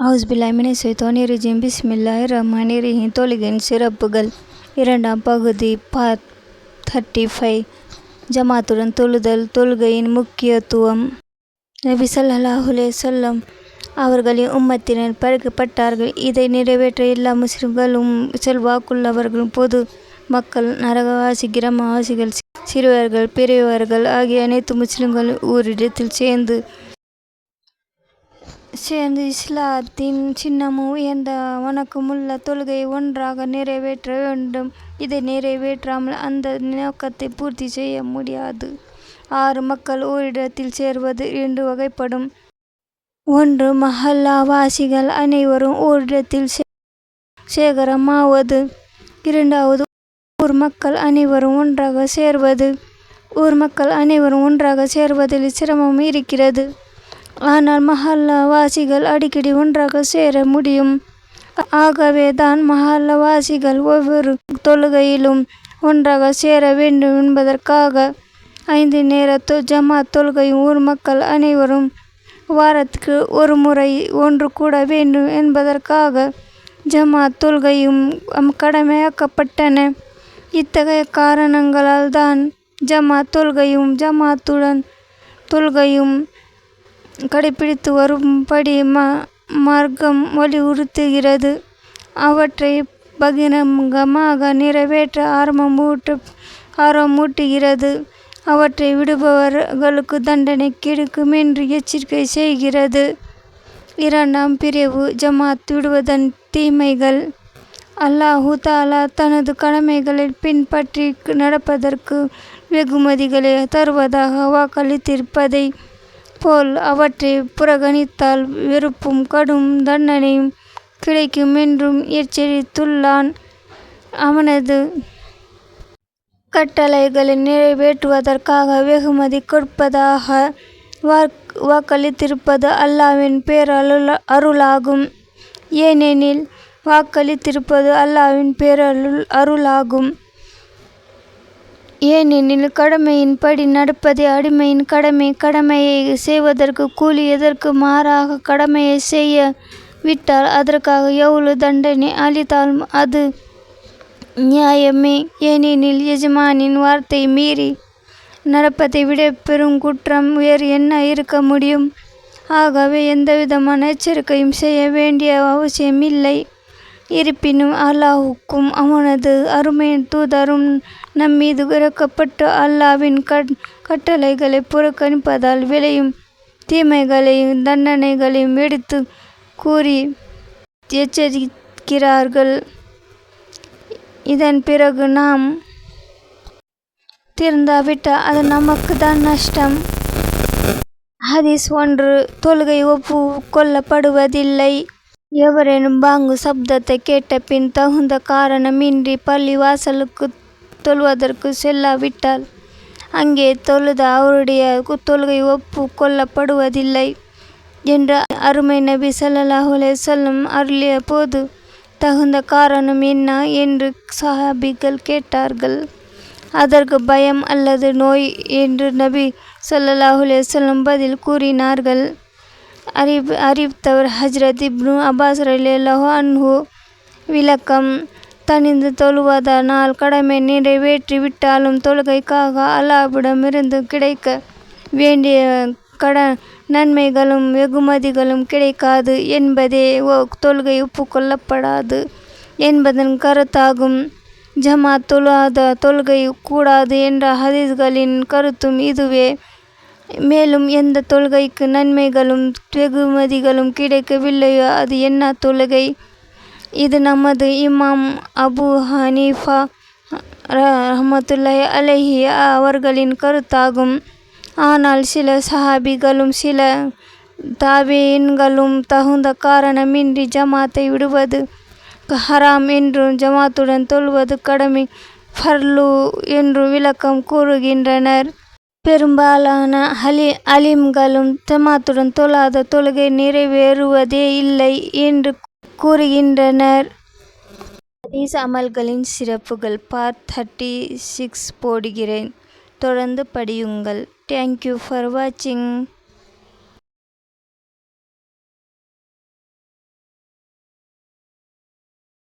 அவுஸ்பில்லாமினை சைத்தோனி ரஜீம் பிஸ்மில்லாஹி ரஹ்மானி ரஹீம் தொழுகையின் சிறப்புகள் இரண்டாம் பகுதி பா தேர்ட்டி ஃபைவ் ஜமாத்துடன் தொழுதல் தொழுகையின் முக்கியத்துவம் நபி சல்லாஹுலே சொல்லம் அவர்களின் உம்மத்தினர் பறிக்கப்பட்டார்கள் இதை நிறைவேற்ற எல்லா முஸ்லிம்களும் செல்வாக்குள்ளவர்களும் பொது மக்கள் நரகவாசி கிராமவாசிகள் சிறுவர்கள் பெரியவர்கள் ஆகிய அனைத்து முஸ்லிம்களும் ஓரிடத்தில் சேர்ந்து சேர்ந்து இஸ்லாத்தின் சின்னமும் உயர்ந்த வணக்கமுள்ள தொழுகையை ஒன்றாக நிறைவேற்ற வேண்டும். இதை நிறைவேற்றாமல் அந்த நோக்கத்தை பூர்த்தி செய்ய முடியாது. ஆறு மக்கள் ஓரிடத்தில் சேர்வது இரண்டு வகைப்படும். ஒன்று மஹல்லா வாசிகள் அனைவரும் ஓரிடத்தில் சேகரமாவது. இரண்டாவது ஊர் மக்கள் அனைவரும் ஒன்றாக சேர்வது. ஊர் மக்கள் அனைவரும் ஒன்றாக சேர்வதில் சிரமம் இருக்கிறது. ஆனால் மஹல்லா வாசிகள் அடிக்கடி ஒன்றாக சேர முடியும். ஆகவே தான் மஹல்ல வாசிகள் ஒவ்வொரு தொழுகையிலும் ஒன்றாக சேர வேண்டும் என்பதற்காக ஐந்து நேர தொ ஜமாத் தொழுகையும் ஊர் மக்கள் அனைவரும் வாரத்துக்கு ஒரு முறை ஒன்று கூட வேண்டும் என்பதற்காக ஜமாத் தொழுகையும் கடமையாக்கப்பட்டன. இத்தகைய காரணங்களால் தான் ஜமாத் தொல்கையும் ஜமாத்துடன் தொல்கையும் கடைபிடித்து வரும்படி ம மார்க்கம் வலியுறுத்துகிறது. அவற்றை பகிரங்கமாக நிறைவேற்ற ஆர்வமூட்டு ஆர்வமூட்டுகிறது அவற்றை விடுபவர்களுக்கு தண்டனை கிடைக்கும் என்று எச்சரிக்கை செய்கிறது. இரண்டாம் பிரிவு ஜமாத் விடுவதன் தீமைகள். அல்லாஹு தாலா தனது கடமைகளை பின்பற்றி நடப்பதற்கு வெகுமதிகளை தருவதாக வாக்களித்திருப்பதை போல் அவற்றை புறக்கணித்தால் வெறுப்பும் கடும் தண்டனையும் கிடைக்கும் என்றும் எச்சரித்துள்ளான் அவனது கட்டளைகளை நிறைவேற்றுவதற்காக வெகுமதி கொடுப்பதாக வாக் வாக்களித்திருப்பது அல்லாவின் பேரருள் அருளாகும். ஏனெனில் வாக்களித்திருப்பது அல்லாவின் பேரருள் அருளாகும். ஏனெனில் கடமையின்படி நடப்பதே அடிமையின் கடமை. கடமையை செய்வதற்கு கூலி எதற்கு மாறாக கடமையை செய்ய விட்டால் அதற்காக எவ்வளவு தண்டனை அளித்தாலும் அது நியாயமே. ஏனெனில் எஜமானின் வார்த்தை மீறி நடப்பதை விட பெரும் குற்றம் வேறு என்ன இருக்க முடியும்? ஆகவே எந்தவிதமான எச்சரிக்கையும் செய்ய வேண்டிய அவசியமில்லை. இருப்பினும் அல்லாஹுக்கும் அவனது அருமையின் தூதரும் நம்மீது இறக்கப்பட்டு அல்லாவின் கட் கட்டளைகளை புறக்கணிப்பதால் விளையும் தீமைகளையும் தண்டனைகளையும் எடுத்து கூறி எச்சரிக்கிறார்கள். இதன் பிறகு நாம் திருந்தாவிட்டால் அது நமக்கு தான் நஷ்டம். ஹதீஸ் ஒன்று தொழுகை ஒப்பு கொள்ளப்படுவதில்லை எவரேனும் பாங்கு சப்தத்தை கேட்ட பின் தகுந்த காரணமின்றி பள்ளி வாசலுக்கு தொழுவதற்கு செல்லாவிட்டால் அங்கே தொழுத அவருடைய தொழுகை ஒப்பு கொள்ளப்படுவதில்லை என்று அருமை நபி சல்லாஹுலே சொல்லும் அருளிய போது தகுந்த காரணம் என்ன என்று சஹாபிகள் கேட்டார்கள். அதற்கு பயம் அல்லது நோய் என்று நபி ஸல்லல்லாஹு சொல்லும் பதில் கூறினார்கள். அறிவி அறிவித்தவர் ஹஜ்ரத் இப்னு அப்பாஸ் ரலியல்லாஹு அன்ஹு விளக்கம். தனிந்து தொழுவதனால் கடமை நிறைவேற்றி விட்டாலும் தொழுகைக்காக அல்லாவிடமிருந்து கிடைக்க வேண்டிய கட நன்மைகளும் வெகுமதிகளும் கிடைக்காது என்பதே தொழுகை ஒப்புக்கொள்ளப்படாது என்பதன் கருத்தாகும். ஜமா தொழாத தொழுகை கூடாது என்ற ஹதீஸ்களின் கருத்தும் இதுவே. மேலும் எந்த தொழுகைக்கு நன்மைகளும் வெகுமதிகளும் கிடைக்கவில்லையோ அது என்ன தொழுகை? இது நமது இமாம் அபு ஹனீஃபா ரஹமத்துல்லாய் அலைஹி அவர்களின் கருத்தாகும். ஆனால் சில சஹாபிகளும் சில தாபீன்களும் தகுந்த காரணமின்றி ஜமாத்தை விடுவது ஹராம் என்றும் ஜமாத்துடன் தொழுவது கடமை ஃபர்லு என்றும் விளக்கம் கூறுகின்றனர். பெரும்பாலான அலி அலிம்களும் ஜமாத்துடன் தொழாத தொழுகை நிறைவேறுவதே இல்லை என்று கூறுகின்றனர். ஹதீஸ் அமல்களின் சிறப்புகள் பார்ட் தேர்ட்டி சிக்ஸ் போடுகிறேன். தொடர்ந்து படியுங்கள். தேங்க்யூ ஃபார் வாட்சிங்